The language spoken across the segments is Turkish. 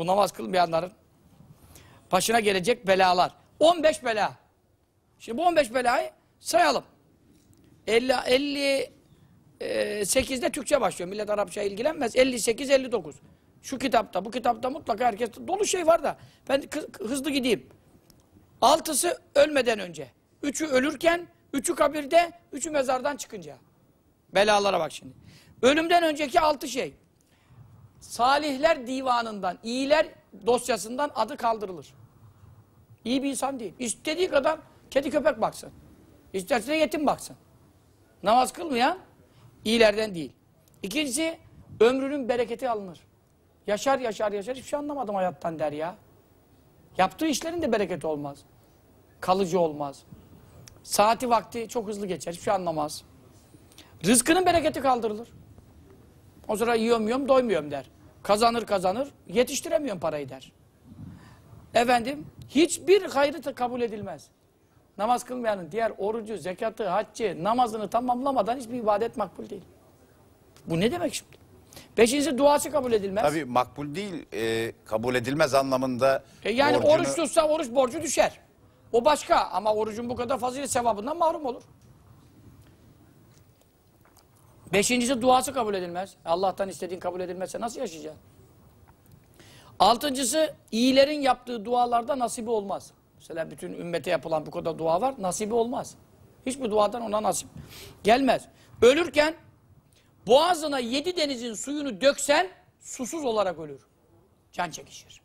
Bu namaz kılmayanların başına gelecek belalar. 15 bela. Şimdi bu 15 belayı sayalım. 50 50 8'de Türkçe başlıyor. Millet Arapça ilgilenmez. 58 59. Şu kitapta, bu kitapta mutlaka herkes dolu şey var da ben hızlı gideyim. Altısı ölmeden önce. Üçü ölürken, üçü kabirde, üçü mezardan çıkınca. Belalara bak şimdi. Ölümden önceki altı şey. Salihler divanından, iyiler dosyasından adı kaldırılır. İyi bir insan değil. İstediği kadar kedi köpek baksın. İsterse yetim baksın. Namaz kılmayan iyilerden değil. İkincisi ömrünün bereketi alınır. Yaşar yaşar yaşar hiçbir şey anlamadım hayattan der ya. Yaptığı işlerin de bereketi olmaz. Kalıcı olmaz. Saati vakti çok hızlı geçer. Hiçbir şey anlamaz. Rızkının bereketi kaldırılır. O sıra yiyorum yiyorum doymuyorum der. Kazanır kazanır yetiştiremiyorum parayı der. Efendim hiçbir hayrı kabul edilmez. Namaz kılmayanın diğer orucu, zekatı, haccı, namazını tamamlamadan hiçbir ibadet makbul değil. Bu ne demek şimdi? Beşincisi duası kabul edilmez. Tabii makbul değil, e, kabul edilmez anlamında. E yani borcunu- oruç tutsa oruç borcu düşer. O başka ama orucun bu kadar fazilet sevabından mahrum olur. Beşincisi duası kabul edilmez. Allah'tan istediğin kabul edilmezse nasıl yaşayacaksın? Altıncısı iyilerin yaptığı dualarda nasibi olmaz. Mesela bütün ümmete yapılan bu kadar dua var, nasibi olmaz. Hiçbir duadan ona nasip gelmez. Ölürken boğazına yedi denizin suyunu döksen susuz olarak ölür. Can çekişir.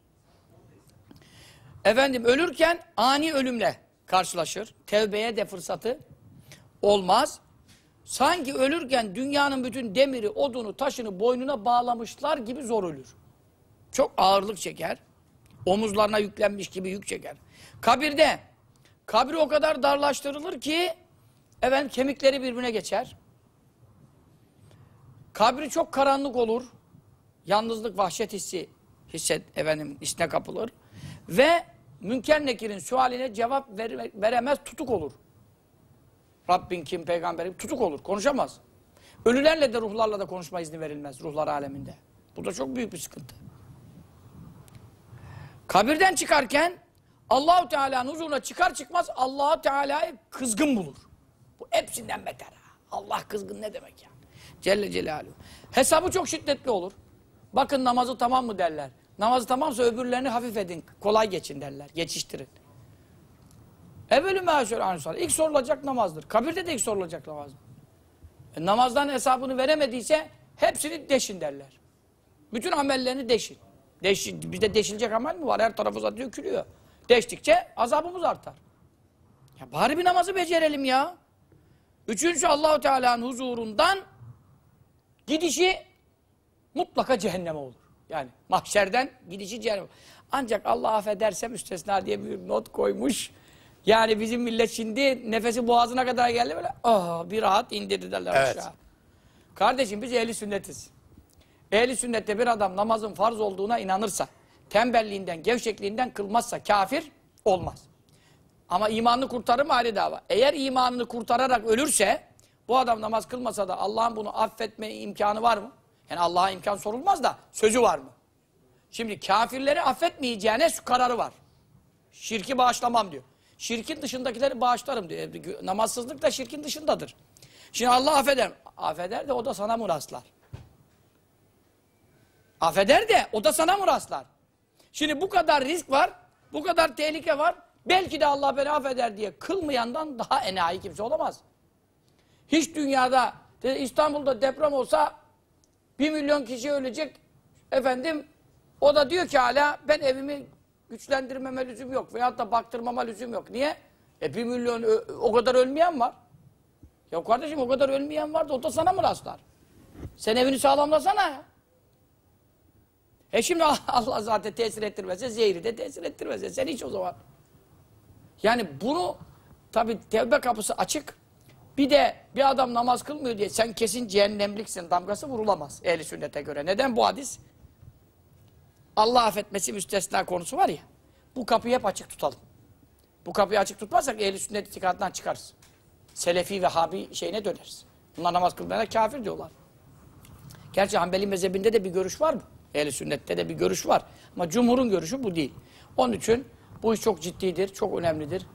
Efendim ölürken ani ölümle karşılaşır. Tevbeye de fırsatı olmaz. Sanki ölürken dünyanın bütün demiri, odunu, taşını boynuna bağlamışlar gibi zor ölür. Çok ağırlık çeker. Omuzlarına yüklenmiş gibi yük çeker. Kabirde, kabri o kadar darlaştırılır ki efendim kemikleri birbirine geçer. Kabri çok karanlık olur. Yalnızlık, vahşet hissi hisset efendim içine kapılır. Ve Münker Nekir'in sualine cevap ver, veremez tutuk olur. Rabbin kim, peygamberim tutuk olur, konuşamaz. Ölülerle de ruhlarla da konuşma izni verilmez ruhlar aleminde. Bu da çok büyük bir sıkıntı. Kabirden çıkarken Allahu Teala'nın huzuruna çıkar çıkmaz Allahu Teala'yı kızgın bulur. Bu hepsinden beter. Allah kızgın ne demek ya? Celle Celaluhu. Hesabı çok şiddetli olur. Bakın namazı tamam mı derler. Namazı tamamsa öbürlerini hafif edin. Kolay geçin derler. Geçiştirin. Evvelü meşhur ansar. İlk sorulacak namazdır. Kabirde de ilk sorulacak namazdır. E, namazdan hesabını veremediyse hepsini deşin derler. Bütün amellerini deşin. Deşin. Bizde deşilecek amel mi var? Her tarafı zaten dökülüyor. Deştikçe azabımız artar. Ya bari bir namazı becerelim ya. Üçüncü Allahu Teala'nın huzurundan gidişi mutlaka cehenneme olur. Yani mahşerden gidişi cehenneme. Ancak Allah affederse müstesna diye bir not koymuş. Yani bizim millet şimdi nefesi boğazına kadar geldi böyle ah bir rahat indirdi derler Evet. aşağı. Kardeşim biz ehli sünnetiz. Ehli sünnette bir adam namazın farz olduğuna inanırsa, tembelliğinden, gevşekliğinden kılmazsa kafir olmaz. Ama imanını kurtarır mı ayrı dava. Eğer imanını kurtararak ölürse, bu adam namaz kılmasa da Allah'ın bunu affetme imkanı var mı? Yani Allah'a imkan sorulmaz da sözü var mı? Şimdi kafirleri affetmeyeceğine kararı var. Şirki bağışlamam diyor. Şirkin dışındakileri bağışlarım diyor. E, Namazsızlık da şirkin dışındadır. Şimdi Allah affeder. Affeder de o da sana mı? Affeder de o da sana mı? Şimdi bu kadar risk var, bu kadar tehlike var. Belki de Allah beni affeder diye kılmayandan daha enayi kimse olamaz. Hiç dünyada İstanbul'da deprem olsa bir milyon kişi ölecek. Efendim o da diyor ki hala ben evimi güçlendirmeme lüzum yok. Veyahut da baktırmama lüzum yok. Niye? E bir milyon o kadar ölmeyen var. Ya kardeşim o kadar ölmeyen var da o da sana mı rastlar? Sen evini sağlamlasana ya. E şimdi Allah zaten tesir ettirmezse zehri de tesir ettirmezse sen hiç o zaman. Yani bunu tabi tevbe kapısı açık. Bir de bir adam namaz kılmıyor diye sen kesin cehennemliksin damgası vurulamaz ehli sünnete göre. Neden bu hadis? Allah affetmesi müstesna konusu var ya. Bu kapıyı hep açık tutalım. Bu kapıyı açık tutmazsak ehli sünnet itikadından çıkarız. Selefi ve Habi şeyine döneriz. Bunlar namaz kılmayana kafir diyorlar. Gerçi Hanbeli mezhebinde de bir görüş var mı? Ehli sünnette de bir görüş var. Ama cumhurun görüşü bu değil. Onun için bu iş çok ciddidir, çok önemlidir.